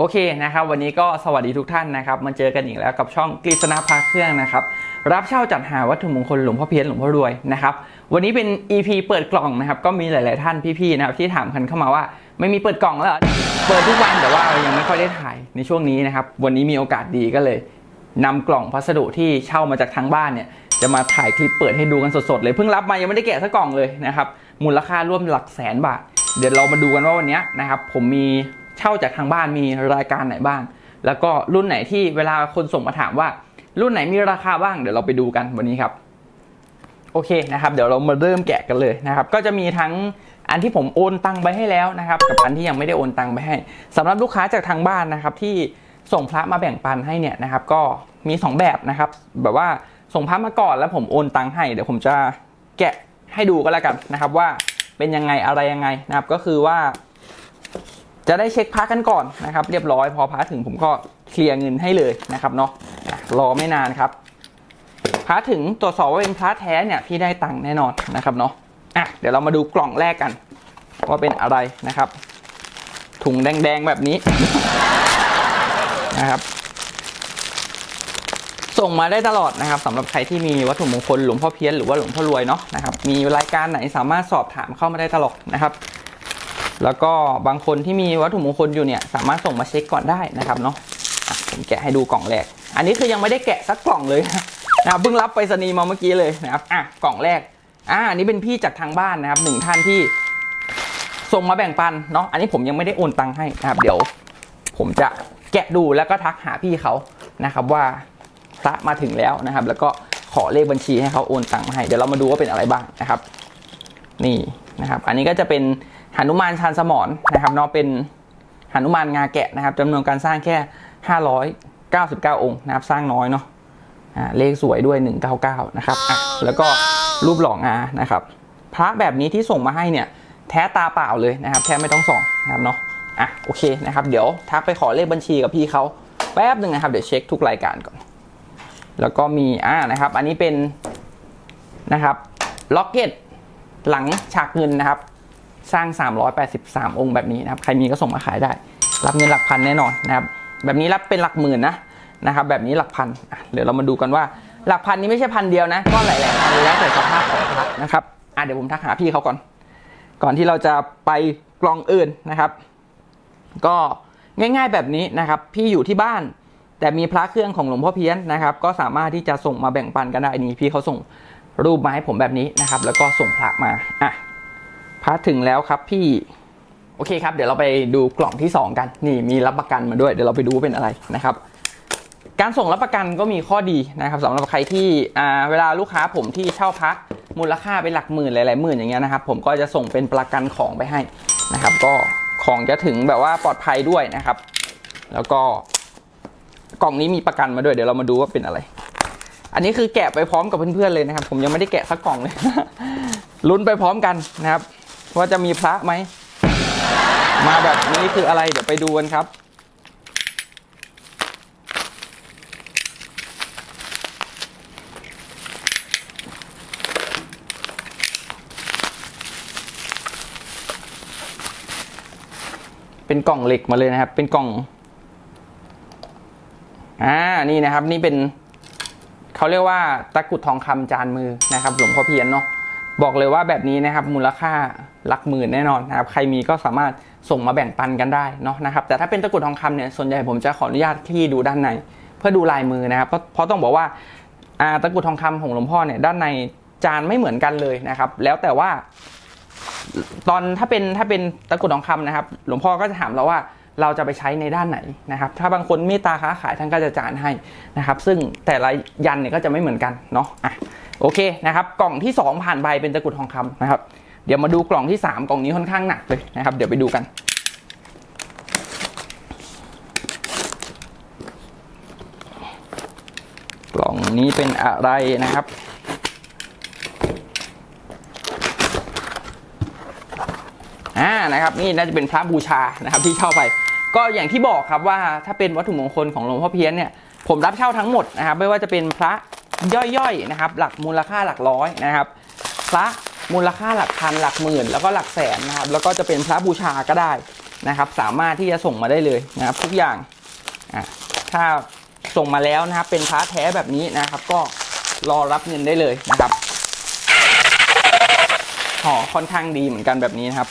โอเคนะครับวันนี้ก็สวัสดีทุกท่านนะครับมาเจอกันอีกแล้วกับช่องกฤษณาพาเครื่องนะครับรับเช่าจัดหาวัตถุมงคลหลวงพ่อเพี้ยนหลวงพ่อรวยนะครับวันนี้เป็น EP เปิดกล่องนะครับก็มีหลาย ๆ ท่านพี่ ๆ นะครับที่ถามกันเข้ามาว่า ไม่มีเปิดกล่องแล้วเปิดทุกวันแต่ว่ายังไม่ค่อยได้ถ่ายในช่วงนี้นะครับวันนี้มีโอกาสดีก็เลยนำกล่องพัสดุที่เช่ามาจากทางบ้านเนี่ยจะมาถ่ายคลิปเปิดให้ดูกันสด ๆ เลยเพิ่งรับมายังไม่ได้แกะสักกล่องเลยนะครับมูลค่าร่วมหลักแสนบาท เดี๋ยวเรามาดูกันว่าวันนี้นะครับผมมี เช่าจากทางบ้านมีรายการไหนบ้าง แล้วก็รุ่นไหนที่เวลาคนส่งมาถามว่า รุ่นไหนมีราคาบ้างเดี๋ยวเราไปดูกันวันนี้ครับโอเคนะครับ เดี๋ยวเรามาเริ่มแกะกันเลยนะครับ ก็จะมีทั้งอันที่ผมโอนตังไปให้แล้วนะครับ กับอันที่ยังไม่ได้โอนตังไปให้สำหรับลูกค้าจากทางบ้านนะครับ ที่ส่งพระมาแบ่งปันให้เนี่ยนะครับ ก็มีสองแบบนะครับ แบบว่าส่งพระมาก่อนแล้วผมโอนตังให้เดี๋ยวผมจะแกะให้ดูก็แล้วกันนะครับ ว่าเป็นยังไงอะไรยังไงนะครับ ก็คือว่า จะได้เช็คพระกันก่อนนะครับ เรียบร้อยพอพระถึงผมก็เคลียร์เงินให้เลยนะครับเนาะรอไม่นานครับพระถึงตรวจสอบว่าเป็นพระแท้เนี่ยพี่ได้ตังค์แน่นอนนะครับเนาะอะเดี๋ยวเรามาดูกล่องแรกกัน ว่าเป็นอะไรนะครับ ถุงแดงๆแบบนี้นะครับส่งมาได้ตลอดนะครับสำหรับใครที่มีวัตถุมงคลหลวงพ่อเพี้ยนหรือว่าหลวงพ่อรวยเนาะนะครับมีรายการไหนสามารถสอบถามเข้ามาได้ตลอดนะครับ แล้วก็บางคนที่มีวัตถุมงคลอยู่เนี่ยสามารถส่งมาเช็คก่อนได้นะครับเนาะผมแกะให้ดูกล่องแรก อันนี้คือยังไม่ได้แกะสักกล่องเลยนะครับเพิ่งรับไปรษณีมาเมื่อกี้เลยนะครับอะกล่องแรกอ่าอันนี้เป็นพี่จากทางบ้านนะครับหนึ่งท่านที่ส่งมาแบ่งปันเนาะอันนี้ผมยังไม่ได้โอนตังค์ให้นะครับเดี๋ยว ผมจะแกะดูแล้วก็ทักหาพี่เขานะครับว่าพระมาถึงแล้วนะครับ แล้วก็ขอเลขบัญชีให้เขาโอนตังค์มาให้ เดี๋ยวเรามาดูว่าเป็นอะไรบ้างนะครับ นี่นะครับ อันนี้ก็จะเป็น หนุมานชานสมรนะครับเนาะเป็นหนุมานงาแกะนะครับจำนวนการสร้างแค่ 599 องค์นะครับสร้างน้อยเนาะอ่าเลขสวยด้วย 199 นะครับอะแล้วก็รูปหล่องานะครับ พระแบบนี้ที่ส่งมาให้เนี่ยแท้ตาเปล่าเลยนะครับ แท้ไม่ต้องส่องนะครับเนาะอะโอเคนะครับ เดี๋ยวทักไปขอเลขบัญชีกับพี่เขาแป๊บหนึ่งนะครับ เดี๋ยวเช็คทุกรายการก่อน แล้วก็มีอ่านะครับ อันนี้เป็นนะครับล็อกเก็ตหลังฉากเงินนะครับ สร้าง 383 องค์แบบนี้นะครับ ใครมีก็ส่งมาขายได้ รับเงินหลักพันแน่นอนนะครับ แบบนี้รับเป็นหลักหมื่นนะนะครับ แบบนี้หลักพันเดี๋ยวเรามาดูกันว่าหลักพันนี้ไม่ใช่พันเดียวนะ ก็หลายๆพันแล้วแต่สภาพของพระนะครับอะเดี๋ยวผมทักหาพี่เขาก่อน ก่อนที่เราจะไปกล่องอื่นนะครับ ก็ง่าย ๆแบบนี้นะครับ พี่อยู่ที่บ้าน แต่มีพระเครื่องของหลวงพ่อเพี้ยนนะครับ ก็สามารถที่จะส่งมาแบ่งปันกันได้นี่พี่เขาส่งรูปมาให้ผมแบบนี้นะครับ แล้วก็ส่งพระมาอะ พระถึงแล้วครับพี่ โอเคครับ เดี๋ยวเราไปดูกล่องที่ 2 กัน นี่มีรับประกันมาด้วย เดี๋ยวเราไปดูว่าเป็นอะไรนะครับ การส่งรับประกันก็มีข้อดีนะครับสำหรับใครที่เวลาลูกค้าผมที่เช่าพระมูลค่าเป็นหลักหมื่นหลายๆหมื่นอย่างเงี้ยนะครับ ผมก็จะส่งเป็นประกันของไปให้นะครับ ก็ของจะถึงแบบว่าปลอดภัยด้วยนะครับ แล้วก็กล่องนี้มีประกันมาด้วย เดี๋ยวเรามาดูว่าเป็นอะไร อันนี้คือแกะไปพร้อมกับเพื่อนๆเลยนะครับ ผมยังไม่ได้แกะสักกล่องเลยลุ้นไปพร้อมกันนะครับ ว่าจะมีพระไหม มาแบบนี้คืออะไร เดี๋ยวไปดูกันครับ เป็นกล่องเหล็กมาเลยนะครับ เป็นกล่อง อ่า นี่นะครับ นี่เป็น เขาเรียกว่าตะกรุดทองคำจานมือนะครับ หลวงพ่อเพียนเนาะ บอกเลยว่าแบบนี้นะครับมูลค่าหลักหมื่นแน่นอนนะครับใครมีก็สามารถส่งมาแบ่งปันกันได้เนาะนะครับแต่ถ้าเป็นตะกรุดทองคำเนี่ยส่วนใหญ่ผมจะขออนุญาตที่ดูด้านในเพื่อดูลายมือนะครับเพราะต้องบอกว่าตะกรุดทองคำของหลวงพ่อเนี่ยด้านในจานไม่เหมือนกันเลยนะครับ แล้วแต่ว่าตอนถ้าเป็นถ้าเป็นตะกรุดทองคำนะครับ หลวงพ่อก็จะถามเราว่าเราจะไปใช้ในด้านไหนนะครับ ถ้าบางคนเมตตาค้าขายท่านก็จะจานให้นะครับ ซึ่งแต่ละยันเนี่ยก็จะไม่เหมือนกันเนาะอะ โอเคนะครับกล่องที่ 2 ผ่านไปเป็นตะกรุดทองคำนะครับ เดี๋ยวมาดูกล่องที่ 3 กล่องนี้ค่อนข้างหนักเลยนะครับ เดี๋ยวไปดูกัน กล่องนี้เป็นอะไรนะครับอ่านะครับนี่น่าจะเป็นพระบูชานะครับที่เช่าไป ก็อย่างที่บอกครับว่าถ้าเป็นวัตถุมงคลของหลวงพ่อเพี้ยนเนี่ยผมรับเช่าทั้งหมดนะครับไม่ว่าจะเป็นพระ ย่อยๆนะครับ หลักมูลค่าหลักร้อยนะครับ พระมูลค่าหลักพันหลักหมื่น แล้วก็หลักแสนนะครับ แล้วก็จะเป็นพระบูชาก็ได้นะครับ สามารถที่จะส่งมาได้เลยนะครับ ทุกอย่างถ้าส่งมาแล้วนะครับ เป็นพระแท้แบบนี้นะครับ ก็รอรับเงินได้เลยนะครับห่อค่อนข้างดีเหมือนกันแบบนี้นะครับ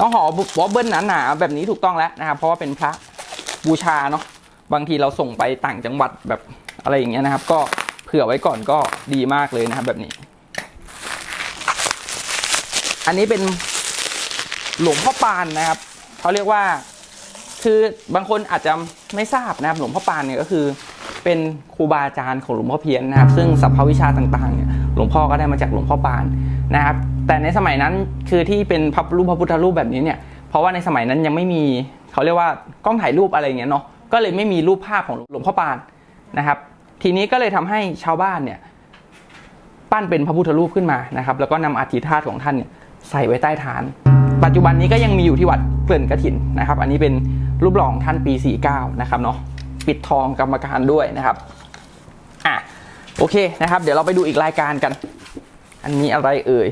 ต้องห่อวอเบิลหนาๆแบบนี้ถูกต้องแล้วนะครับ เพราะว่าเป็นพระบูชาเนาะบางทีเราส่งไปต่างจังหวัดแบบอะไรอย่างเงี้ยนะครับ ก็ ผื่อไว้ก่อนก็ดีมากเลยนะครับแบบนี้ อันนี้เป็นหลวงพ่อปานนะครับเขาเรียกว่าคือบางคนอาจจะไม่ทราบนะครับหลวงพ่อปานเนี่ยก็คือเป็นครูบาอาจารย์ของหลวงพ่อเพียนนะครับ ซึ่งสัพพวิชาต่างๆเนี่ยหลวงพ่อก็ได้มาจากหลวงพ่อปานนะครับ แต่ในสมัยนั้นคือที่เป็นพระรูปพระพุทธรูปแบบนี้เนี่ยเพราะว่าในสมัยนั้นยังไม่มีเขาเรียกว่ากล้องถ่ายรูปอะไรเงี้ยเนาะก็เลยไม่มีรูปภาพของหลวงพ่อปานนะครับ ทีนี้ก็เลยทำให้ชาวบ้านเนี่ยปั้นเป็นพระพุทธรูปขึ้นมานะครับ แล้วก็นำอธิธาตุของท่านเนี่ยใส่ไว้ใต้ฐาน ปัจจุบันนี้ก็ยังมีอยู่ที่วัดเกลื่อนกระถินนะครับ อันนี้เป็นรูปหล่อของท่านปี 49 นะครับเนาะปิดทองกรรมการด้วยนะครับอะโอเคนะครับ เดี๋ยวเราไปดูอีกรายการกัน อันนี้อะไรเอ่ย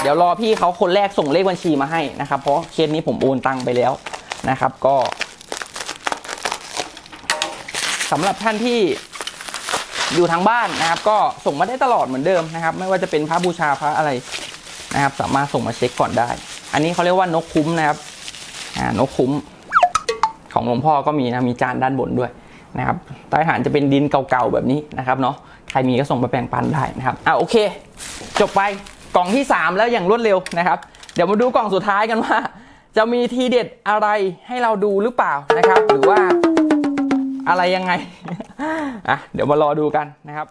เดี๋ยวรอพี่เขาคนแรกส่งเลขบัญชีมาให้นะครับ เพราะเคสนี้ผมโอนตังไปแล้วนะครับ ก็ สำหรับท่านที่อยู่ทางบ้านนะครับ ก็ส่งมาได้ตลอดเหมือนเดิมนะครับ ไม่ว่าจะเป็นพระบูชาพระอะไรนะครับ สามารถส่งมาเช็คก่อนได้ อันนี้เขาเรียกว่านกคุ้มนะครับนกคุ้มของหลวงพ่อก็มีนะมีจานด้านบนด้วยนะครับใต้ฐานจะเป็นดินเก่าๆแบบนี้นะครับเนาะใครมีก็ส่งไปแบ่งปันได้นะครับอะโอเค จบไปกล่องที่ 3 แล้วอย่างรวดเร็วนะครับ เดี๋ยวมาดูกล่องสุดท้ายกันว่า จะมีทีเด็ดอะไรให้เราดูหรือเปล่านะครับ หรือว่า อะไรยังไง อะ เดี๋ยวมารอดูกันนะครับ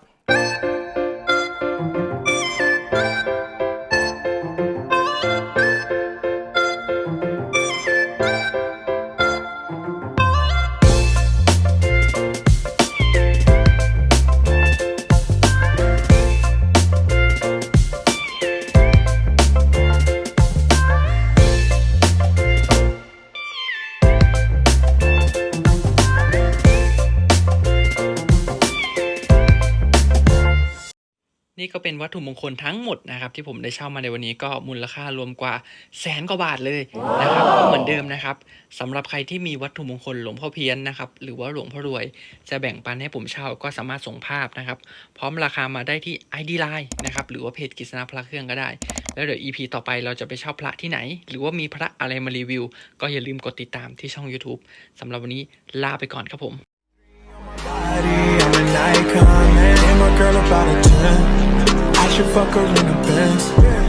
นี่ก็เป็นวัตถุมงคลทั้งหมดนะครับที่ผมได้เช่ามาในวันนี้ก็มูลค่ารวมกว่าแสนกว่าบาทเลยนะครับก็เหมือนเดิมนะครับสำหรับใครที่มีวัตถุมงคลหลวงพ่อเพี้ยนนะครับหรือว่าหลวงพ่อรวย จะแบ่งปันให้ผมเช่าก็สามารถส่งภาพนะครับ พร้อมราคามาได้ที่ ID Line นะครับหรือว่าเพจกิษณะพระเครื่องก็ได้ แล้วเดี๋ยว EP ต่อไปเราจะไปเช่าพระที่ไหน หรือว่ามีพระอะไรมารีวิว ก็อย่าลืมกดติดตามที่ช่อง YouTube สำหรับวันนี้ลาไปก่อนครับผม icon, man. And my girl about a 10. I should fuck her in the Benz.